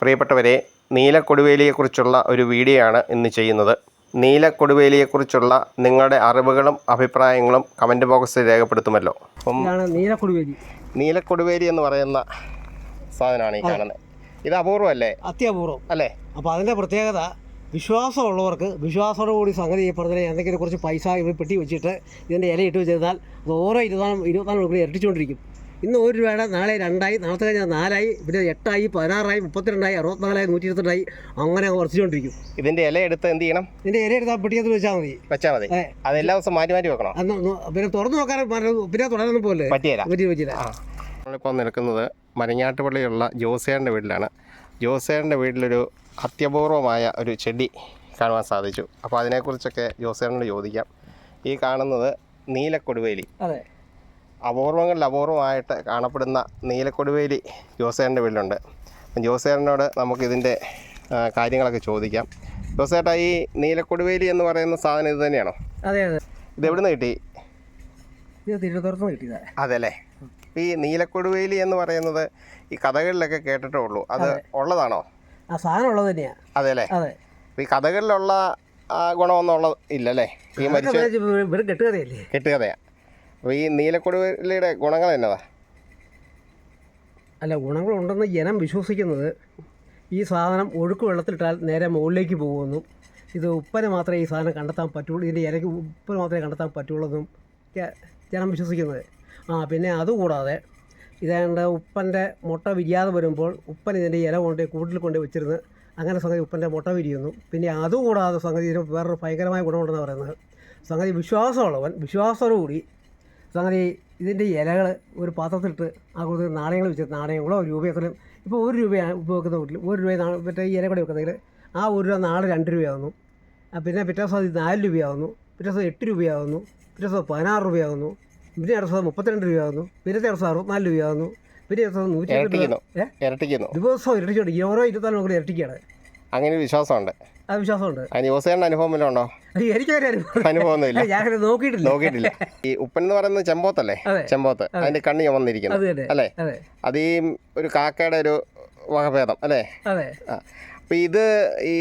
പ്രിയപ്പെട്ടവരെ നീലക്കൊടുവേലിയെക്കുറിച്ചുള്ള ഒരു വീഡിയോ ആണ് ഇന്ന് ചെയ്യുന്നത്. നീലക്കൊടുവേലിയെക്കുറിച്ചുള്ള നിങ്ങളുടെ അറിവുകളും അഭിപ്രായങ്ങളും കമന്റ് ബോക്സിൽ രേഖപ്പെടുത്തുമല്ലോ. അപ്പം നീലക്കൊടുവേലി. നീലക്കൊടുവേലി എന്ന് പറയുന്ന സാധനമാണ് ഈ കാണുന്നത്. ഇത് അപൂർവമല്ലേ? അത്യപൂർവം. അല്ലേ? അപ്പോൾ അതിന്റെ പ്രത്യേകത വിശ്വാസമുള്ളവർക്ക് വിശ്വാസത്തോടു കൂടി സംഗതി ചെയ്യപ്പെടുന്നതിന് എന്തെങ്കിലും കുറച്ച് പൈസ ഇവിടെ പെട്ടി വെച്ചിട്ട് ഇതിന്റെ ഇല ഇട്ട് വെച്ചിരുന്നാൽ അത് ഓരോ ഇരുപതാം ഇരുപത്തിനാല് മണിക്കൂർ ഇരട്ടിച്ചുകൊണ്ടിരിക്കും. ഇന്ന് ഒരു രൂപയുടെ നാളെ രണ്ടായി നാളത്തെ കഴിഞ്ഞാൽ നാലായി പിന്നെ എട്ടായി പതിനാറായി മുപ്പത്തിരണ്ടായി അറുപത്തിനാലായി നൂറ്റി ഇരുപത്തിരണ്ടായി അങ്ങനെ കുറച്ചുകൊണ്ടിരിക്കും ഇതിന്റെ ഇല എടുത്ത് എന്ത് ചെയ്യണം? ഇതിന്റെ ഇല എടുത്താൽ പെട്ടിയത്ത് വെച്ചാൽ മതി. വെച്ചാൽ മതി. അത് എല്ലാ ദിവസം മാറ്റി മാറ്റി വെക്കണം? പിന്നെ തുറന്നു നോക്കാൻ പിന്നെ തുടരാനൊന്നും പോലെ പറ്റിയല്ല പറ്റി പറ്റില്ല ആ. നമ്മളിപ്പോൾ നിൽക്കുന്നത് മരങ്ങാട്ടുപള്ളിയുള്ള ജോസേറിന്റെ വീട്ടിലാണ്. ജോസേറിന്റെ വീട്ടിലൊരു അത്യപൂർവമായ ഒരു ചെടി കാണുവാൻ സാധിച്ചു. അപ്പോൾ അതിനെക്കുറിച്ചൊക്കെ ജോസേറിനോട് ചോദിക്കാം. ഈ കാണുന്നത് നീലക്കൊടുവേലി. അതെ. അപൂർവങ്ങളിൽ അപൂർവമായിട്ട് കാണപ്പെടുന്ന നീലക്കൊടുവേലി ജോസേറിന്റെ വീടുണ്ട് അപ്പം ജോസേറിനോട് നമുക്കിതിന്റെ കാര്യങ്ങളൊക്കെ ചോദിക്കാം. ജോസേട്ടാ ഈ നീലക്കൊടുവേലി എന്ന് പറയുന്ന സാധനം ഇത് തന്നെയാണോ? അതെ അതെ. ഇത് എവിടെ നിന്ന് കിട്ടി? ഇത് തിരുവനന്തപുരത്ത് അതെല്ലേ? ഈ നീലക്കൊടുവേലി എന്ന് പറയുന്നത് ഈ കഥകളിലൊക്കെ കേട്ടിട്ടേ ഉള്ളൂ അത്. ഉള്ളതാണോ? ആ സാധനം ഉള്ളത് തന്നെയാണ് അതെല്ലേ? അതെ. ഈ കഥകളിലുള്ള ആ ഗുണമൊന്നും ഉള്ളത് ഇല്ലല്ലേ? ഈ മരിച്ച കെട്ടുകഥയല്ലേ? കെട്ടുകഥയാണ് അപ്പോൾ ഈ നീലക്കൊടുവിലയുടെ ഗുണങ്ങൾ എന്നതാ? അല്ല ഗുണങ്ങളുണ്ടെന്ന് ജനം വിശ്വസിക്കുന്നത് ഈ സാധനം ഒഴുക്ക് വെള്ളത്തിലിട്ടാൽ നേരെ മുകളിലേക്ക് പോകുമെന്നും ഇത് ഉപ്പനെ മാത്രമേ ഈ സാധനം കണ്ടെത്താൻ പറ്റുള്ളൂ ഇതിന്റെ ഇലയ്ക്ക് ഉപ്പന് മാത്രമേ കണ്ടെത്താൻ പറ്റുള്ളൂ എന്നും ജനം വിശ്വസിക്കുന്നത്. ആ പിന്നെ അതുകൂടാതെ ഇതേണ്ട ഉപ്പന്റെ മുട്ട വിരിയാതെ വരുമ്പോൾ ഉപ്പൻ ഇതിന്റെ ഇല കൊണ്ട് കൂട്ടിൽ കൊണ്ട് വെച്ചിരുന്ന് അങ്ങനെ സംഗതി ഉപ്പന്റെ മുട്ട വിരിയുന്നു. പിന്നെ അതുകൂടാതെ സംഗതി ഇതിന് വേറൊരു ഭയങ്കരമായ ഗുണമുണ്ടെന്ന് പറയുന്നത്. സംഗതി വിശ്വാസമുള്ളവൻ വിശ്വാസത്തോടുകൂടി സംഗതി ഇതിന്റെ ഇലകൾ ഒരു പാത്രത്തിലിട്ട് ആ കൂടുതൽ നാണയങ്ങൾ വെച്ചിട്ട് നാണയങ്ങളോ രൂപയൊക്കെ ഇപ്പോൾ ഒരു രൂപയാണ് ഉപയോഗിക്കുന്ന വീട്ടിൽ ഒരു രൂപ മറ്റേ ഈ ഇല കൂടെ വെക്കുന്നെങ്കിൽ ആ ഒരു രൂപ നാളെ രണ്ട് രൂപയാകുന്നു പിന്നെ പിറ്റേ ദിവസം അത് നാല് രൂപയാകുന്നു പിറ്റേ ദിവസം എട്ട് രൂപയാകുന്നു പിറ്റേ ദിവസം പതിനാറ് രൂപയാകുന്നു പിന്നെ അടുത്ത ദിവസം മുപ്പത്തിരണ്ട് രൂപയാകുന്നു പിന്നെ ദിവസം അറുപത്തിനാല് രൂപയാകുന്നു പിന്നെ ദിവസം നൂറ്റി ദിവസം ഇരട്ടിച്ചോണ്ട് ഈ ഓരോ ഇരുപത്തിനാല് മണിക്കൂർ ഇരട്ടിക്കാണ് അങ്ങനെ വിശ്വാസമുണ്ട്. വിശ്വാസമുണ്ട്. അതിന് അനുഭവം വല്ലതും ഉണ്ടോ? അനുഭവമൊന്നുമില്ല. ഞാനത് നോക്കിയിട്ടില്ല. നോക്കിയിട്ടില്ല. ഈ ഉപ്പൻ എന്ന് പറയുന്നത് ചെമ്പോത്തല്ലേ. ചെമ്പോത്ത്. അതിന്റെ കണ്ണ് അത് ചുമന്നിരിക്കുന്നത് അല്ലേ? അതെ. ഈ ഒരു കാക്കയുടെ ഒരു വകഭേദം അല്ലേ? അപ്പൊ ഇത് ഈ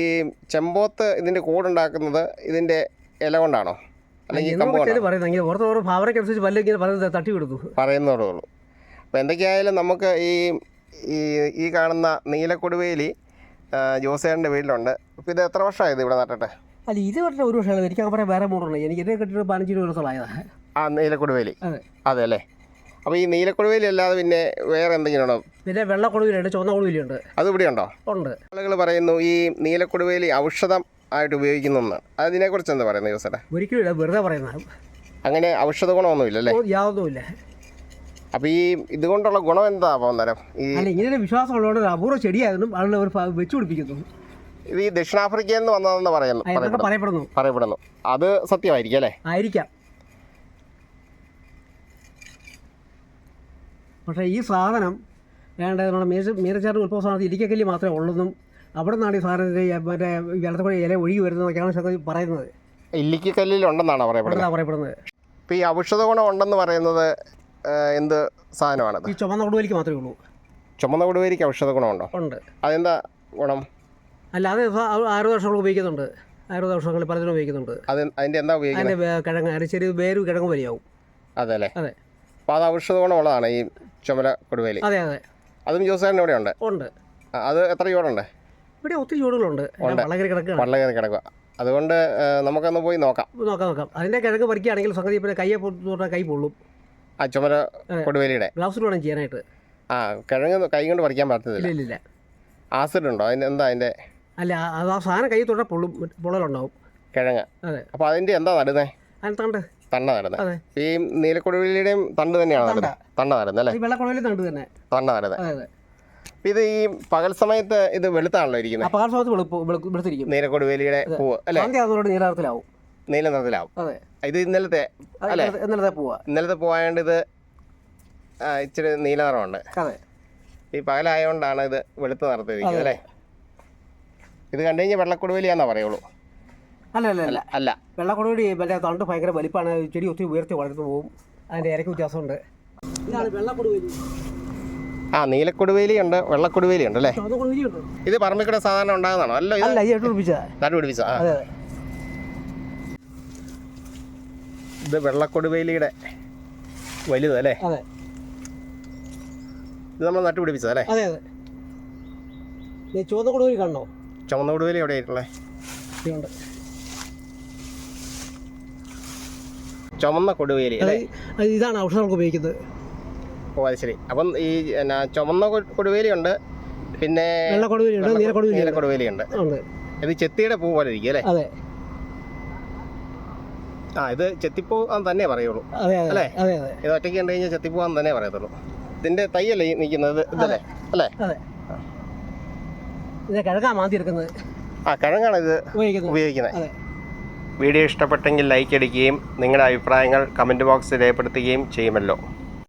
ചെമ്പോത്ത് ഇതിന്റെ കൂടുണ്ടാക്കുന്നത് ഇതിന്റെ ഇല കൊണ്ടാണോ? അല്ലെങ്കിൽ തട്ടി കൊടുത്തു പറയുന്നതേ ഉള്ളൂ അപ്പോൾ എന്തൊക്കെയായാലും നമുക്ക് ഈ ഈ ഈ കാണുന്ന നീലക്കൊടുവേലി ആ, ജോസേറിന്റെ വീട്ടിലുണ്ട്. അപ്പോൾ ഇത് എത്ര വർഷമായത് ഇവിടെ നട്ടിട്ട്? അല്ല ഇത് പറഞ്ഞ ഒരു വർഷമാണ് എനിക്ക് പറയാൻ വേറെ മൂടുണ്ട് എനിക്ക് എന്നെ കിട്ടിയിട്ട് പതിനഞ്ച് ഇരുപത് വർഷമായതാണ് ആ നീലക്കൊടുവേലി. അതെ. അല്ലേ അപ്പോൾ ഈ നീലക്കൊടുവേലി അല്ലാതെ പിന്നെ വേറെ എന്തെങ്കിലും ഉണ്ടോ? പിന്നെ വെള്ളക്കൊടുവേലുണ്ട് ചുവന്ന കൊടുവേലിയുണ്ട് അത് ഇവിടെ ഉണ്ടോ? ഉണ്ട്. ആളുകൾ പറയുന്നു ഈ നീലക്കൊടുവേലി ഔഷധം ആയിട്ട് ഉപയോഗിക്കുന്നു എന്നാണ് അതിനെക്കുറിച്ച് എന്താ പറയുന്നത് ജോസേട്ടാ? ഒരിക്കലും ഇല്ല വെറുതെ പറയുന്നത്. അങ്ങനെ ഔഷധ ഗുണമൊന്നുമില്ല അല്ലേ യാതൊന്നുമില്ല. അപ്പോൾ ഈ ഇതുകൊണ്ടുള്ള ഗുണം എന്താ അന്നേരം? ഈ അല്ല ഇങ്ങനെ വിശ്വാസം ഉള്ളതുകൊണ്ട് ഒരു അപൂർവ ചെടിയായിരുന്നു ആളുകൾ അവർ ഫ- പിടിപ്പിക്കുന്നു. ഇത് ഈ ദക്ഷിണാഫ്രിക്കയിൽ നിന്ന് വന്നതെന്ന് പറയുന്നു പറയപ്പെടുന്നു. പറയപ്പെടുന്നു. അത് സത്യമായിരിക്കും അല്ലേ? ആയിരിക്കാം. പക്ഷേ ഈ സാധനം വേണ്ട നമ്മുടെ മീര മീരച്ചാറ് ഉത്ഭവ സ്ഥാനത്ത് ഇരിക്കക്കല്ലി മാത്രമേ ഉള്ളതും അവിടെ നിന്നാണ് ഈ സാധനത്തിന്റെ മറ്റേ വെള്ളത്തിൽ ഇല ഒഴുകി വരുന്നതൊക്കെയാണ് ശരിക്കും പറയുന്നത്. ഇല്ലിക്കല്ലിലുണ്ടെന്നാണ് പറയപ്പെടുന്നത് ഇവിടെ പറയപ്പെടുന്നത്? ഇപ്പോൾ ഈ ഔഷധ ഗുണം ഉണ്ടെന്ന് പറയുന്നത് എന്ത് സാധനമാണത്? ഈ ചുമന്ന കൊടുവലിക്ക് മാത്രമേ ഉള്ളൂ. ചുമന്ന കൊടുവേരിക്ക് ഔഷധ ഗുണമുണ്ടോ? ഉണ്ട്. അതെന്താ ഗുണം? അല്ലാതെ ആയുർവേദ ഔഷധങ്ങൾ ഉപയോഗിക്കുന്നുണ്ട്. ആയുർവേദ ഔഷധങ്ങൾ പലതിനും ഉപയോഗിക്കുന്നുണ്ട്. അത് അതിന്റെ എന്താ ഉപയോഗിക്കുന്നത്? അതിന്റെ കിഴങ്ങ് ചെറിയ വേര് കിഴങ്ങ് വലിയാവും അതെ അല്ലേ അതെ. അപ്പോൾ അത് ഔഷധ ഗുണമുള്ളതാണ് ഈ ചുമല കൊടുവേലി. അതെ അതെ. അതും ജോസേറിന് ഇവിടെ ഉണ്ട്? ഉണ്ട്. അത് എത്ര ചൂടുണ്ട്? ഇവിടെ ഒത്തിരി ചൂടുകളുണ്ട്. വള്ളകരി കയറി കിടക്കുക. അതുകൊണ്ട് നമുക്കൊന്ന് പോയി നോക്കാം. നോക്കാം നോക്കാം. അതിന്റെ കിഴങ്ങ് പറിക്കുകയാണെങ്കിൽ സംഗതി പിന്നെ കയ്യെ കൈ പൊള്ളും. ആ ചുമര. കൊടുവേലിയുടെ ഗ്ലൗസിൽ വേണം ചെയ്യാനായിട്ട്? ആ കിഴങ്ങ് കൈ കൊണ്ട് പറിക്കാൻ പറ്റത്തില്ല. ഇല്ല ഇല്ല ആസിഡ് ഉണ്ടോ? അതിന് എന്താ അതിന്റെ? അല്ല അത് ആ സാധനം കൈ തൊട്ടാൽ പൊള്ളും പൊള്ളലുണ്ടാവും. കിഴങ്ങ്. അതെ. അപ്പോൾ അതിന്റെ എന്താ നടുന്നേ? അതിന് തണ്ട്. തണ്ട നടുന്നത് അതെ. ഈ നീലക്കൊടുവേലിയുടെയും തണ്ട് തന്നെയാണ് നടുന്നത് തണ്ട നടുന്നത് അല്ലേ? ഈ വെള്ളക്കുഴലിൽ തണ്ട് തന്നെ. തണ്ട നടുന്നത് അതെ അതെ. അപ്പോൾ ഇത് ഈ പകൽ സമയത്ത് ഇത് വെളുത്താണല്ലോ ഇരിക്കുന്നത്? പകൽ സമയത്ത് വെളുപ്പ് വെളുപ്പ് വെളുത്തിരിക്കും. നീലക്കൊടുവേലിയുടെ പൂവ് അല്ലേ? ആകുന്നതോടെ നീലനിറത്തിലാവും നീല നിറത്തിലാവും. അതെ. ഇത് ഇന്നലത്തെ അല്ലെ അല്ലേ? ഇന്നലത്തെ- പോവാ. ഇന്നലത്തെ പോയാണ്ട് ഇത് ഇച്ചിരി നീല നിറമുണ്ട്. അതെ. ഈ പകലായതുകൊണ്ടാണ് ഇത് വെളുത്ത നിറത്തിരിക്കുന്നത് അല്ലേ? ഇത് കണ്ടു കഴിഞ്ഞാൽ വെള്ളക്കൊടുവലിയാന്നാ പറയുള്ളൂ. അല്ല അല്ല അല്ല. അല്ല. വെള്ളക്കൊടുവലി മറ്റേ തണ്ട് ഭയങ്കര വലിപ്പാണ്. ചെടി ഒത്തിരി ഉയർത്തി വളർന്നു പോകും അതിന്റെ ഇരയ്ക്ക് വ്യത്യാസമുണ്ട്. ഇതാണ് വെള്ളക്കൊടുവലി. ആ വെള്ളക്കൊടുവേലി ഉണ്ട് അല്ലേ? ചുവന്ന കൊടുവിരിയുണ്ട് ഇത് പറമ്പിക്കൂടെ സാധാരണ ഉണ്ടാകുന്നതാണോ? അല്ല ഇത് അല്ല നട്ടുപിടിപ്പിച്ച ആ അതെ അതെ ഇത് വെള്ളക്കൊടുവേലിയുടെ വലുത് അല്ലേ? അതെ. ഇത് നമ്മൾ നട്ടുപിടിപ്പിച്ചത് അല്ലേ? അതെ അതെ. ചുവന്ന കൊടുവേലി കണ്ടോ? ചുവന്ന കൊടുവേലി എവിടെ ആയിട്ടുള്ളത് ചുമന്ന കൊടുവേലി അല്ലേ? ഔഷധം ഇതാണ് ഔഷധങ്ങൾക്ക് ഉപയോഗിക്കുന്നത്. ഓ അത് ശരി. അപ്പം ഈ എന്നാ ചുമന്ന കൊടുവേലി ഉണ്ട്. പിന്നെ വെള്ള കൊടുവിരിയുണ്ട് നീല കൊടുവേലി ഉണ്ട്. ഇത് ചെത്തിയുടെ പൂ പോലെ ഇരിക്കും അല്ലേ? അതെ. ആ ഇത് ചെത്തിപ്പോവാൻ തന്നെ പറയുള്ളൂ. അതെ അതെ അല്ലേ? അതെ അതെ. ഇത് ഒറ്റയ്ക്ക് കണ്ടു കഴിഞ്ഞാൽ ചെത്തിപ്പോവാൻ തന്നെ പറയത്തുള്ളൂ. ഇതിന്റെ തയ്യല്ലേ ഈ നിൽക്കുന്നത്? ഇതല്ലേ അല്ലേ? അതെ ഇത് കിഴങ്ങാ മാന്തി എടുക്കുന്നത്. ആ കിഴങ്ങാണ് ഇത് ഉപയോഗിക്കുന്നത്. ഉപയോഗിക്കുന്നത്. അതെ. വീഡിയോ ഇഷ്ടപ്പെട്ടെങ്കിൽ ലൈക്ക് അടിക്കുകയും നിങ്ങളുടെ അഭിപ്രായങ്ങൾ കമന്റ് ബോക്സിൽ രേഖപ്പെടുത്തുകയും ചെയ്യുമല്ലോ.